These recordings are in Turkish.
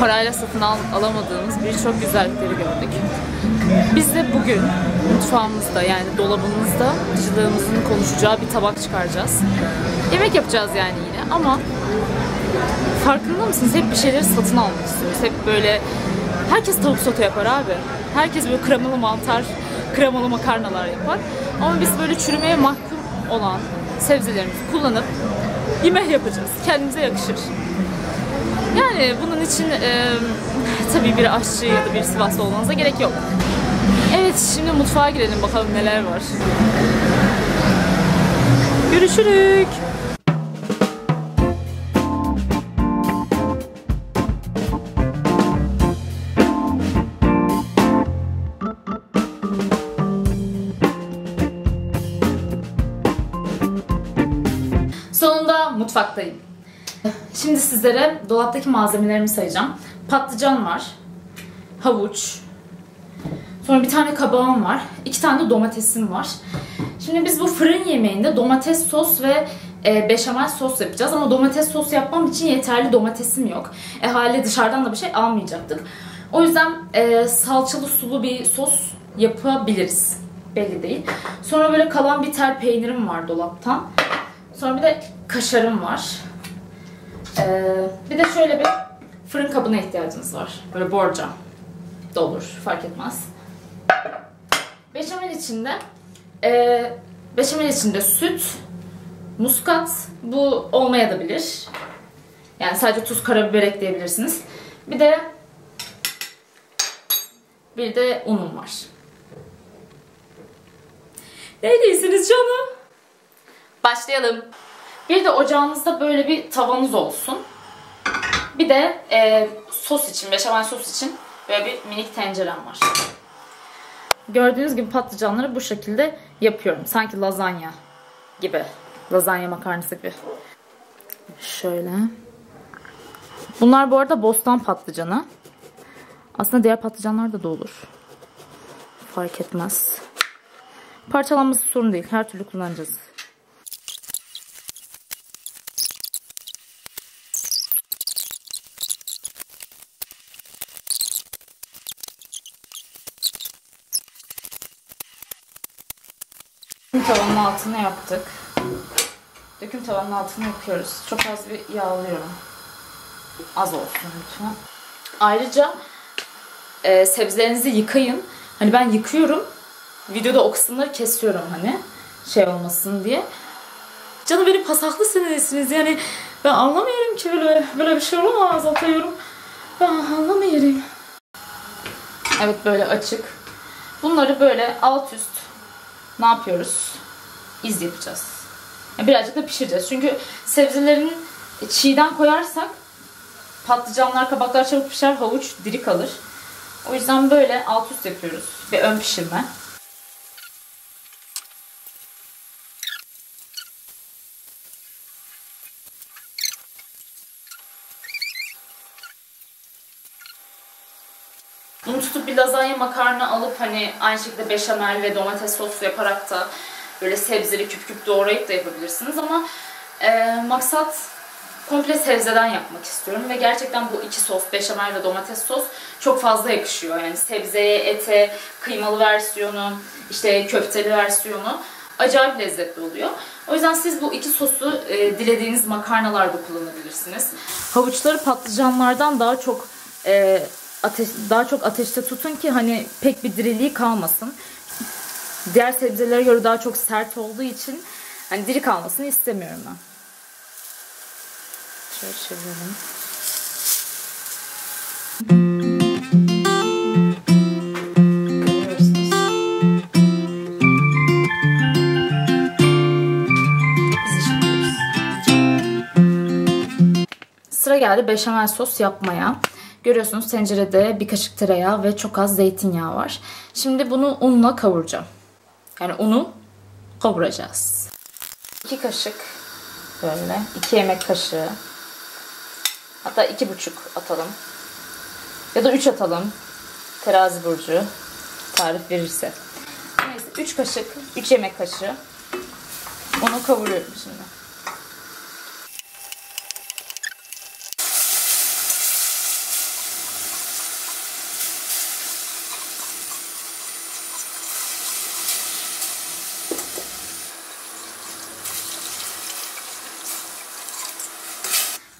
Parayla satın al, alamadığımız birçok güzellikleri gördük. Biz de bugün mutfağımızda yani dolabımızda dışılığımızın konuşacağı bir tabak çıkaracağız. Yemek yapacağız yani yine ama farkında mısınız? Hep bir şeyleri satın almak istiyoruz. Hep böyle herkes tavuk sote yapar abi. Herkes böyle kremalı mantar, kremalı makarnalar yapar. Ama biz böyle çürümeye mahkum olan sebzelerimizi kullanıp yemek yapacağız. Kendimize yakışır. Yani bunun için e, tabii bir aşçı ya da bir Sivaslı olmanıza gerek yok. Evet şimdi mutfağa girelim bakalım neler var. Görüşürük. Sonunda mutfaktayım. Şimdi sizlere dolaptaki malzemelerimi sayacağım. Patlıcan var, havuç, sonra bir tane kabağım var, iki tane de domatesim var. Şimdi biz bu fırın yemeğinde domates sos ve e, beşamel sos yapacağız ama domates sos yapmam için yeterli domatesim yok. E haliyle dışarıdan da bir şey almayacaktık. O yüzden e, salçalı sulu bir sos yapabiliriz. Belli değil. Sonra böyle kalan bir tel peynirim var dolaptan. Sonra bir de kaşarım var. Ee, bir de şöyle bir fırın kabına ihtiyacınız var. Böyle borcam da olur. Fark etmez. Beşamel içinde e, beşamel içinde süt, muskat bu olmaya da bilir. Yani sadece tuz, karabiber ekleyebilirsiniz. Bir de bir de unum var. Neredeysiniz canım? Başlayalım. Bir de ocağınızda böyle bir tavanız olsun. Bir de e, sos için, beşamel sos için böyle bir minik tencerem var. Gördüğünüz gibi patlıcanları bu şekilde yapıyorum. Sanki lazanya gibi. Lazanya makarnası gibi. Şöyle. Bunlar bu arada bostan patlıcanı. Aslında diğer patlıcanlar da olur. Fark etmez. Parçalanması sorun değil. Her türlü kullanacağız. Döküm tavanın altını yaptık. Döküm tavanın altını yapıyoruz. Çok az bir yağlıyorum. Az olsun lütfen. Ayrıca e, sebzelerinizi yıkayın. Hani ben yıkıyorum. Videoda o kısımları kesiyorum hani. Şey olmasın diye. Canım benim pasaklı senesiniz yani. Ben anlamıyorum ki böyle, böyle bir şey olamaz atıyorum. Ben anlamıyorum. Evet böyle açık. Bunları böyle alt üst ne yapıyoruz? İz yapacağız. Birazcık da pişireceğiz. Çünkü sebzelerin çiğden koyarsak patlıcanlar, kabaklar çabuk pişer, havuç diri kalır. O yüzden böyle alt üst yapıyoruz. Ve ön pişirme. Tutup bir lazanya makarna alıp hani aynı şekilde beşamel ve domates sosu yaparak da böyle sebzeli küp küp doğrayıp da yapabilirsiniz ama e, maksat komple sebzeden yapmak istiyorum ve gerçekten bu iki sos, beşamel ve domates sos çok fazla yakışıyor. Yani sebzeye, ete, kıymalı versiyonu, işte köfteli versiyonu acayip lezzetli oluyor. O yüzden siz bu iki sosu e, dilediğiniz makarnalarda kullanabilirsiniz. Havuçları patlıcanlardan daha çok e, ateş, daha çok ateşte tutun ki hani pek bir diriliği kalmasın. Diğer sebzelere göre daha çok sert olduğu için hani diri kalmasını istemiyorum ben. Şöyle çevirelim. Sıra geldi beşamel sos yapmaya. Görüyorsunuz tencerede bir kaşık tereyağı ve çok az zeytinyağı var. Şimdi bunu unla kavuracağım. Yani unu kavuracağız. 2 kaşık böyle, 2 yemek kaşığı. Hatta iki buçuk atalım. Ya da 3 atalım. Terazi burcu tarif verirse. Neyse 3 kaşık, 3 yemek kaşığı. Onu kavuruyorum şimdi.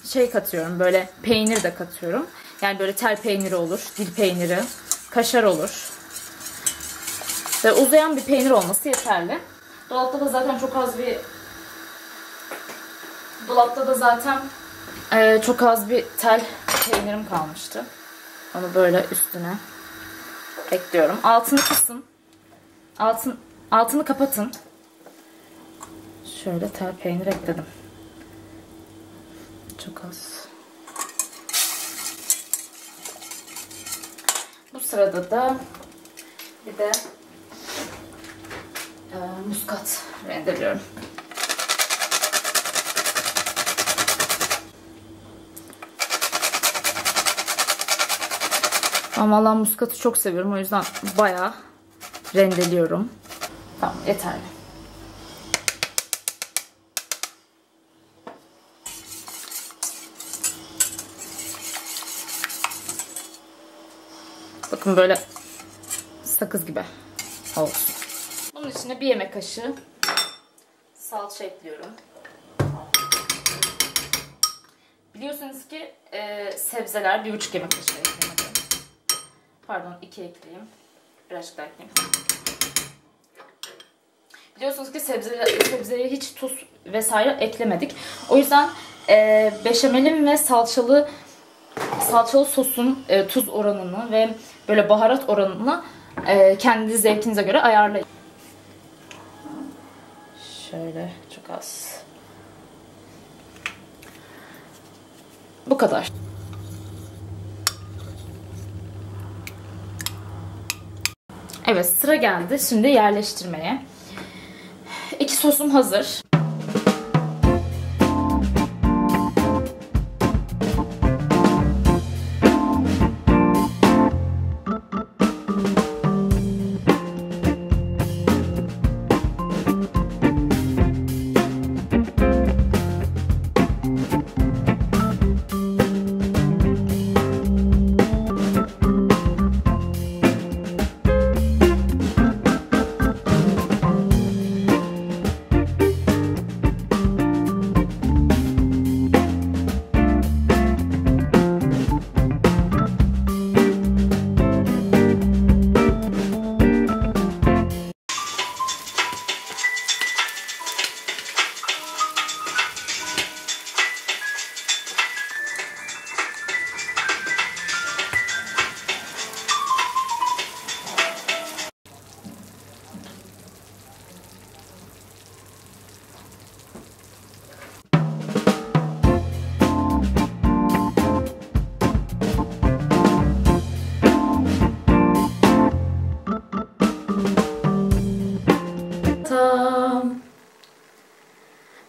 Şey katıyorum. Böyle peynir de katıyorum. Yani böyle tel peyniri olur, dil peyniri, kaşar olur. Ve uzayan bir peynir olması yeterli. Dolapta da zaten çok az bir Dolapta da zaten e, çok az bir tel peynirim kalmıştı. Onu böyle üstüne ekliyorum. Altını kısın. Altın, altını kapatın. Şöyle tel peynir ekledim. Çok az. Bu sırada da bir de e, muskat rendeliyorum. Ama valla muskatı çok seviyorum. O yüzden bayağı rendeliyorum. Tamam yeterli. Bakın böyle sakız gibi olsun. Bunun içine bir yemek kaşığı salça ekliyorum. Biliyorsunuz ki e, sebzeler bir buçuk yemek kaşığı eklemek Pardon 2 ekleyeyim. Birazcık daha ekleyeyim. Biliyorsunuz ki sebze, sebzeye hiç tuz vesaire eklemedik. O yüzden e, beşamelim ve salçalı salçalı sosun e, tuz oranını ve böyle baharat oranını e, kendi zevkinize göre ayarlayın. Şöyle çok az. Bu kadar. Evet sıra geldi şimdi yerleştirmeye. İki sosum hazır.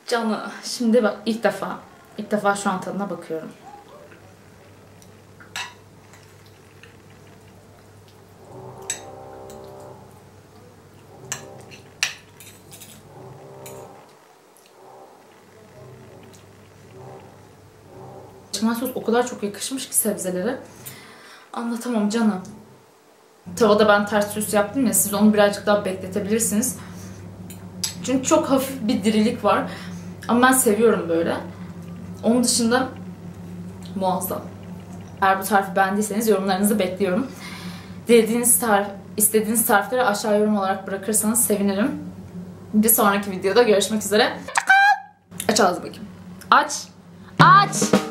Canı. Şimdi bak ilk defa ilk defa şu an tadına bakıyorum. Çimen sos o kadar çok yakışmış ki sebzelere. Anlatamam canım. Tavada ben ters süs yaptım ya siz onu birazcık daha bekletebilirsiniz. Çünkü çok hafif bir dirilik var. Ama ben seviyorum böyle. Onun dışında muazzam. Eğer bu tarifi beğendiyseniz yorumlarınızı bekliyorum. Dilediğiniz tarif, istediğiniz tarifleri aşağı yorum olarak bırakırsanız sevinirim. Bir sonraki videoda görüşmek üzere. Aç ağzı bakayım. Aç. Aç.